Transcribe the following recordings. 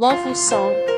love you so.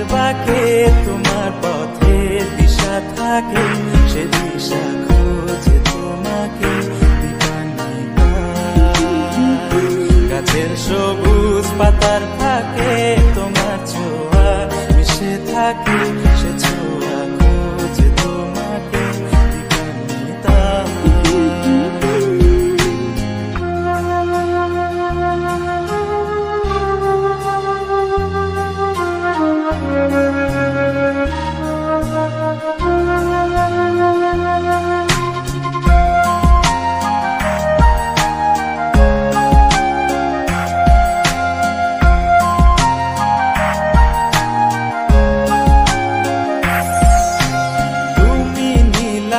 পথের বাঁকে তোমার পথে দিশা থাকে, সে দিশা খোঁজে তোমাকে। গাছের সবুজ পাতার থাকে তোমার ছোঁয়া মিশে থাকে, সে ছোঁয়া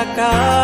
acá.